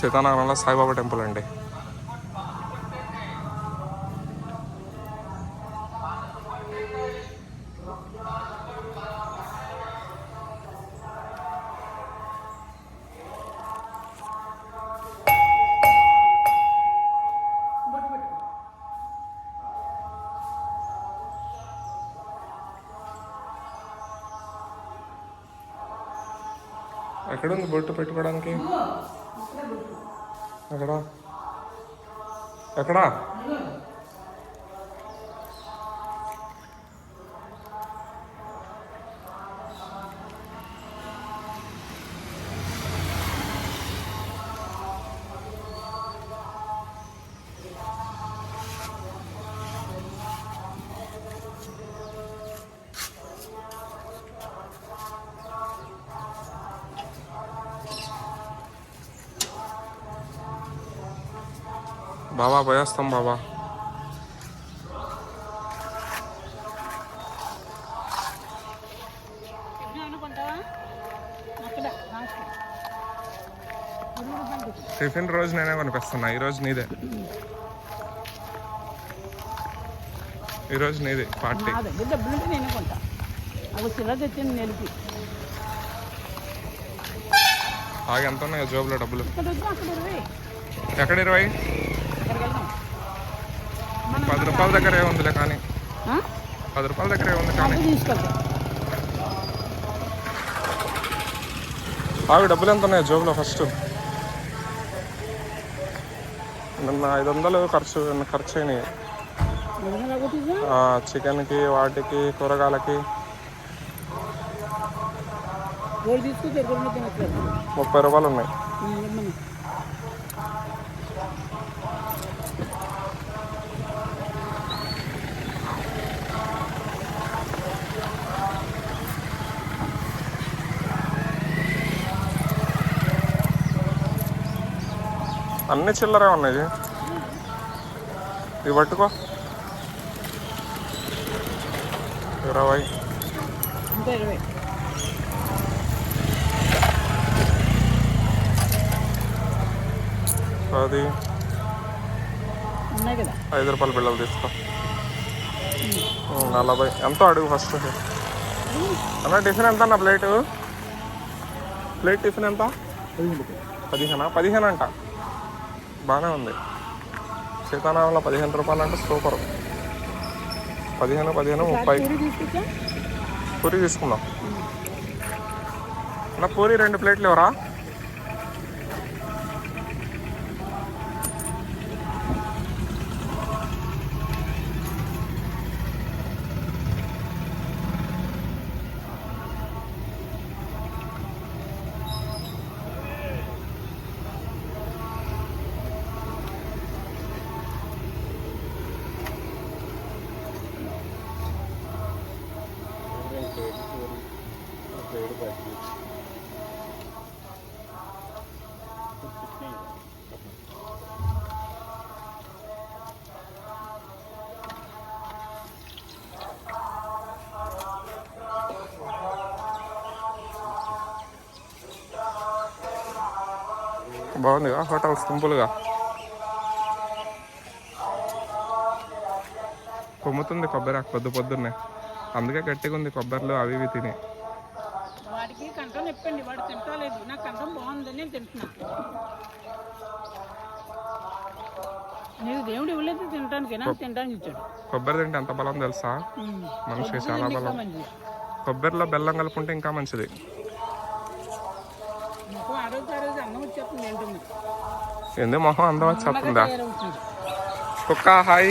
సీతానగరంలో Saibaba temple అండి. ఎక్కడ ఉంది బొట్టు పెట్టుకోవడానికి? ఎక్కడ ఎక్కడా బాబా పోయేస్తాం బాబా టిఫిన్ రోజు నేనే కొనిపిస్తున్నా ఈరోజు నీదే. ఈరోజు నీది పార్టీ. నేనే కొంటా. అవి చిల్లర తెచ్చింది ఆగి ఎంత ఉన్నాయో జోబులో డబ్బులు. ఎక్కడ ఇరవై? పది రూపాయల దగ్గరే ఉందిలే కానీ? పది రూపాయల దగ్గరే ఉంది కానీ. ఆవి డబ్బులు ఎంత ఉన్నాయో జోబులో ఫస్ట్? నిన్న ఐదు వందలు ఖర్చు ఖర్చు అయినాయి. చికెన్కి వాటికి కూరగాయలకి. ముప్పై రూపాయలు ఉన్నాయి. అన్ని చిల్లరే ఉన్నాయి ఇవి పట్టుకో. ఇరవై. పది. ఐదు రూపాయల బిళ్ళలు తీసుకో. నలభై. ఎంతో అడుగు ఫస్ట్. అన్న టిఫిన్ ఎంత అన్న ప్లేట్? ప్లేట్ టిఫిన్ ఎంత? పదిహేనా? పదిహేను అంట. బాగానే ఉంది. సీతారామంలో పదిహేను రూపాయలు అంటే సూపర్. పదిహేను పదిహేను ముప్పై. పూరి తీసుకుందాం. అన్న పూరి రెండు ప్లేట్లు ఎవరా బాగుందిగా హోటల్ సింపుల్గా కొమ్ముతుంది కొబ్బరి పొద్దు పొద్దున్నే. అందుకే గట్టిగా ఉంది కొబ్బరిలో అవి ఇవి తిని. వాడికి కంఠం నొప్పండి వాడు తింటలేదు. నా కంఠం బాగుందని నేను తింటున్నా. నీకు దేవుడు ఇవ్వలేదు తినడానికి నాకు తినడానికి ఇచ్చాడు. కొబ్బరి తింటే ఎంత బలం తెలుసా. మనిషికి చాలా బలం. కొబ్బరిలో బెల్లం కలుపుకుంటే ఇంకా మంచిది నాకు ఆ రోజు ఆ రోజు అన్నం వచ్చేస్తుంది ఏంటండి ఎందు మొహం అందం వచ్చేస్తుందా తయారవుతుంది కుక్క హాయ్.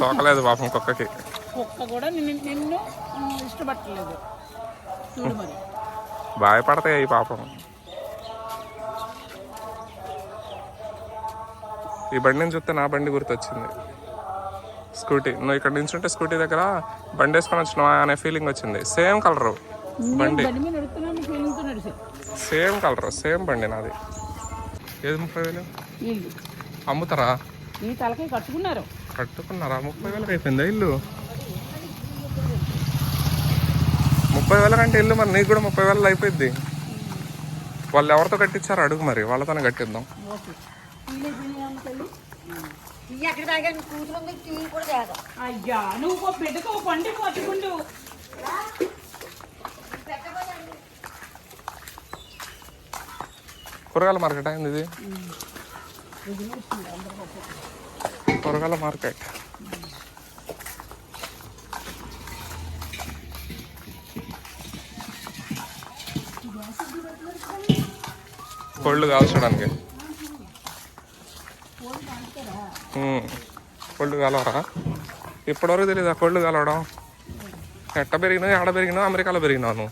తోకలేదు పాపం కుక్కకి. కుక్క కూడా నిన్ను మరి. భయపడతాయి పాపం. ఈ బండిని చూస్తే నా బండి గుర్తొచ్చింది. స్కూటీ. నువ్వు ఇక్కడ నించుంటే స్కూటీ దగ్గర బండి వేసుకొని వచ్చినావా అనే ఫీలింగ్ వచ్చింది. సేమ్ కలరు బండి బండి మీద నడుస్తున్నాను ఫీలింగ్తో నడిచాను సేమ్ కలర్ సేమ్ బండి నాది. ఏది ముప్పై వేలు? అమ్ముతారా? ఈ తలకాయ కట్టుకున్నారు. కట్టుకున్నారా? ముప్పై వేలకు అయిపోయిందా ఇల్లు? ముప్పై వేల కంటే ఇల్లు మరి నీకు కూడా ముప్పై వేలు అయిపోయింది వాళ్ళు ఎవరితో కట్టించారో అడుగు మరి వాళ్ళతోనే కట్టిద్దాం. అయ్యా నువ్వు బిడ్డకు ఒక పండి పట్టుకుంటూ కూరగాయల మార్కెట్ అయింది ఇది కూరగాయల మార్కెట్ కోళ్ళు కాల్చడానికి ఉమ్. కోళ్ళు కాలవరా ఇప్పటివరకు తెలీదా కోళ్ళు కాలవడం ఎట్ట పెరిగినా ఎక్కడ పెరిగినా అమెరికాలో పెరిగినావు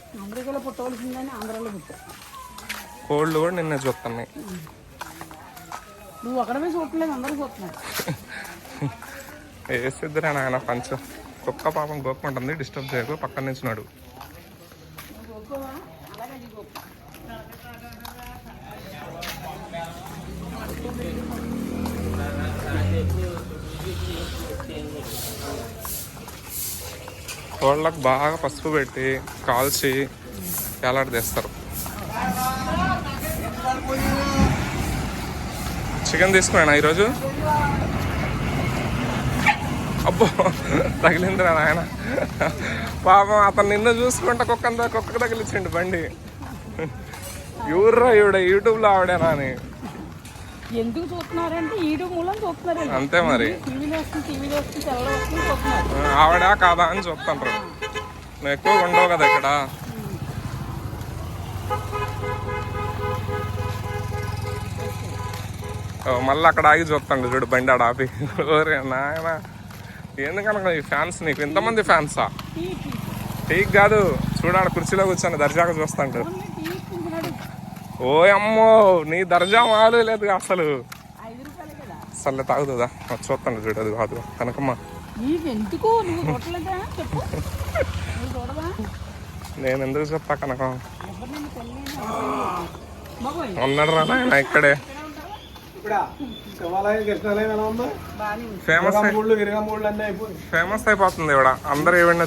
కోళ్ళు కూడా నిన్నే చూస్తున్నాయి. నువ్వు అక్కడమే చూడట్లేదు అందరూ చూస్తున్నారు. వేసిద్దరే నాయన పంచం. కుక్క పాపం గోక్కుంటుంది డిస్టర్బ్ చేయకు పక్కన నించున్నాడు కోళ్ళకు బాగా పసుపు పెట్టి కాల్చి వేలాడదీస్తారు చికెన్ తీసుకున్నా ఈరోజు? అబ్బో తగిలిందిరా నాయన. పాపం అతను నిన్ను చూసుకుంటా కుక్క కుక్క తగిలించండి బండి. ఎవరురా ఈవిడ? యూట్యూబ్లో ఆవిడేనా అని. ఎందుకు చూస్తున్నారంటే ఈడు మూలం చూస్తున్నారండి. అంతే మరి. చూస్తున్నారు. ఆవిడా కాదా అని చెప్తాండ్రు నువ్వు ఎక్కువ ఉండవు కదా ఇక్కడ. మళ్ళీ అక్కడ ఆగి చూస్తాండు చూడు బండి ఆడ ఆపి. ఓరే నాయన. ఎందుకనక ఈ ఫ్యాన్స్ నీకు? ఇంతమంది ఫ్యాన్సా? టీక్ కాదు. చూడాడు కుర్చీలో కూర్చొని దర్జాగా చూస్తాండు. ఓ అమ్మో నీ దర్జా మాలు లేదు అసలు. అసలు తాగుతుందా చూస్తాను చూడు అది కాదు. కనకమ్మ నేను ఎందుకు చెప్తా కనకం? ఉన్నాడు రా నాయన ఇక్కడే. ఫేమస్ ఫేమస్ అయిపోతుంది ఇవిడ అందరు ఏవైనా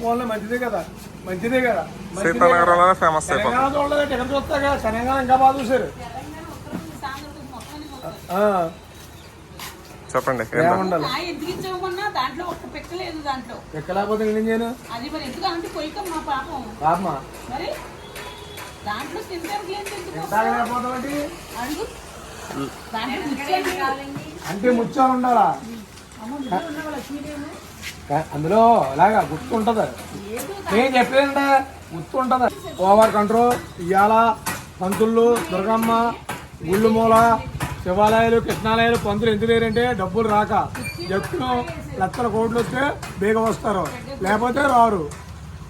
ఫోన్లో మంచిదే కదా. మంచిదే కదా. ఫేమస్ అయిపోతుంది. చెప్పండి ఏంటో? ఏముండాలి? ఆ, ఎందుకు ఇచ్చామన్నా? దాంట్లో ఒక్క పిక్క లేదు దాంట్లో. ఎక్కలేకపోతే ఏం చేయను? అది మరి ఎందుకు? అంటే కొయ్యకం మా పాపం. పాపమా? మరి దాంట్లో అంటే ముత్యాలు ఉండాలా? అందులో ఇలాగా గుర్తు ఉంటుంది? నేను చెప్పేదంటే గుర్తు ఉంటది. ఓవర్ కంట్రోల్ ఇయ్యాల పంతుళ్ళు దుర్గమ్మ గుళ్ళు మూల శివాలయాలు కృష్ణాలయాలు పంతులు ఎందుకు లేరంటే డబ్బులు రాక. జట్టును లక్షల కోట్లు వస్తే బేగ వస్తారు. లేకపోతే రారు.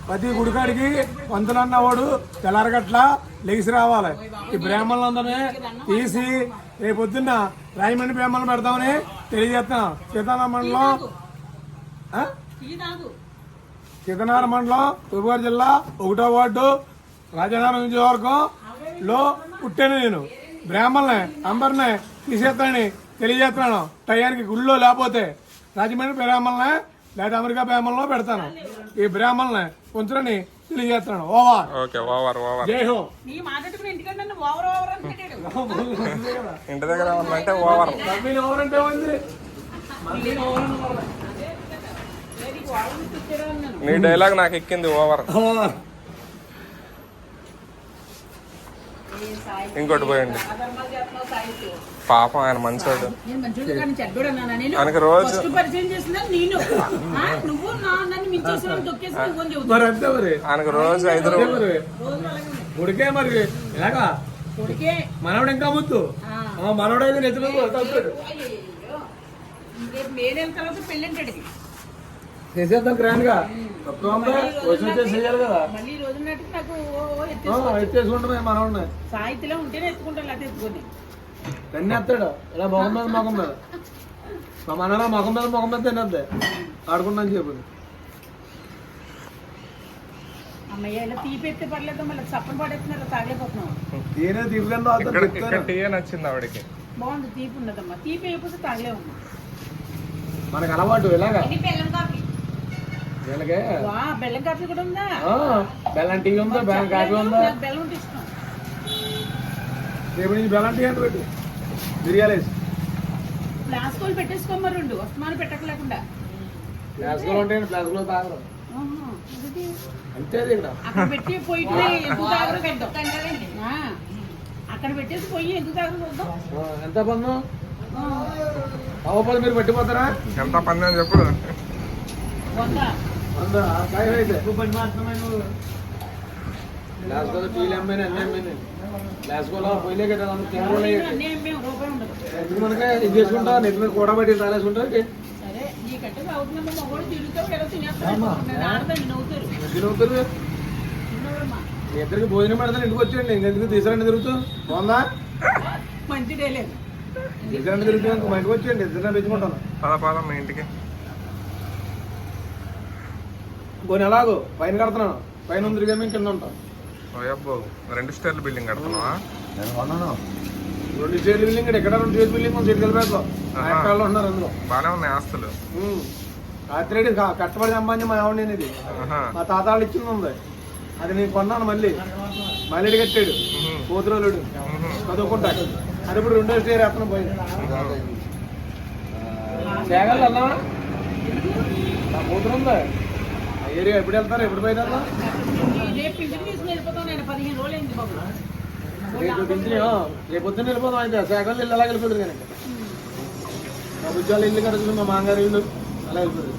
ప్రతి గుడికాడికి పంతులు అన్నవాడు తెల్లారగట్ల లెగిసి రావాలి. ఈ బ్రాహ్మణులందరినీ తీసి రేపు పొద్దున్న రాయమండ్రి బ్రాహ్మణులు పెడతామని తెలియజేస్తున్నాం. సీతారామ మండలం సీతనారాయణ మండలం తూర్పుగోదావరి జిల్లా ఒకటో వార్డు రాజనగరం నియోజకవర్గం లో పుట్టాను నేను. బ్రాహ్మణుల్ని అందరిని తీసేస్తానని తెలియజేస్తున్నాను. టయానికి గుళ్ళో లేకపోతే రాజమండ్రి బ్రాహ్మణుల్ని లేదా అమెరికా బ్రాహ్మణులో పెడతాను. ఈ బ్రాహ్మణుల్ని కొంచెరని తెలియజేస్తున్నాను. ఓవర్ ఓకే ఓవర్ ఓవర్ జై హో. ఇంటి దగ్గర ఏమన్నంటే ఓవర్. నీ డైలాగ్ నాకు ఎక్కింది ఓవర్. ఓవర్. ఇంకోటి పోయండి. పాపం ఆయన మంచోడు. ఆయనకి రోజు ఆయనకు రోజు ఐదు అంతే మనవడు ఇంకా ముద్దు ఆ. ఆ మనవడు అయితే నెత్తిలో చేసేద్దాం గ్రాండ్గా. తక్కువ కదా. మనవాడిని. సాహిత్యలో ఉంటేనే ఎత్తుకుంటాను ఎత్తుకొని ఎత్తాడు. ఇలా మొగం మీద మొగం మీద. మా మనలో మొగం మీద మొగం మీద తినద్దే ఆడుకున్నాను చెప్పు అమ్మయ్య ఇలా తీపి ఎత్తే పర్లేదు మళ్ళీ చప్పని పడేస్తున్నారు తాగలేకపోతున్నాం నేనే తిరిగి ఇక్కడ ఇక్కడ టీ నచ్చింది ఆవిడకి? బాగుంది తీపి ఉన్నదమ్మా. తీపి అయిపోతే తాగలేమమ్మా మనకు అలవాటు ఇలాగా ఇది బెల్లం కాఫీ. వీళ్ళకే వా బెల్లం కాఫీ కూడా ఉందా? ఆ, బెల్లం టీ ఉందా బెల్లం కాఫీ ఉందా? బెల్లం అంటే ఇష్టం. రేపు నుంచి బెలంటి అంటే పెట్టు? ఫ్లాస్కోలు పెట్టేసుకోమరు రెండు వస్తమానం పెట్టకలేకుండా ఫ్లాస్కులు ఉంటాయండి ఫ్లాస్కులో తాగరు. అక్కడ పెట్టి పోయి ఎందుకు తాగరు అక్కడ పెట్టేసి పోయి ఎందుకు తాగరు చూద్దాం ఆ, ఎంత పన్ను? అవ్వపది మీరు పట్టిపోతారా? ఎంత పంది అని చెప్పు. వంద. వంద. సాయం అయితే. గ్లాస్గోలో టీలు అమ్మాయి అన్నీ అమ్మాయి గ్లాస్గోలో పోయిలే కదా మనకే ఇది చేసుకుంటా నెట్ మీద కూడా పెట్టి తాలేసుకుంటా సరే నీ కట్టే అవుతుందమ్మా మగవాడు తిరుగుతావు ఎలా తినేస్తాను నేను ఆడతాను నవ్వుతారు. మధ్యలో అవుతారు తిన్నవరమ్మా. మీ ఇద్దరికి భోజనం పెడతాను ఇంటికి వచ్చేయండి ఇంకెందుకు తీసుకురండి తిరుగుతూ? బాగుందా? మంచిదే లేదు. తీసుకురండి తిరుగుతూ మా ఇంటికి వచ్చేయండి. ఇద్దరు పెంచుకుంటాను పద పద మీ ఇంటికి. కొన్ని ఎలాగో పైన కడుతున్నాను. పైన ఉంది కానీ కింద ఉంటాం ఓయబ్బో రెండు స్టైల్ బిల్డింగ్ కడుతున్నావా? రెండు చేతుల బిల్డింగ్ ఇక్కడ ఎక్కడ రెండు చేతుల బిల్డింగ్ ఉంది? చెట్టు పేటలో ఎక్కడ ఉన్నారు అందులో. బాగానే ఉన్నాయి ఆస్తులు. రాత్రి కష్టపడి సంపాదించి మా ఆవిడ నేను ఇది. మా తాత వాళ్ళు ఇచ్చింది ఉంది. అది నేను కొన్నాను మళ్ళీ. మళ్ళీ కట్టాడు. పోతురోలుడు. మ్మ్. చదువుకుంటాడు అది ఇప్పుడు రెండో స్టేర్ ఎత్తన పోయింది. సేగలు అన్నా? నా కూతురు ఉందా? ఆ ఏరియా ఎప్పుడు వెళ్తారు? ఎప్పుడు వెళ్తాం రేపు ఇంటికి రేపు పొద్దున్న వెళ్ళిపోదాం అయితే. శాఖలు ఇల్లు అలా వెళ్ళిపోతారు కానీ మా ఇల్లు కడుతుంది మా మాంగారు ఇల్లు అలా వెళ్ళిపోతారు.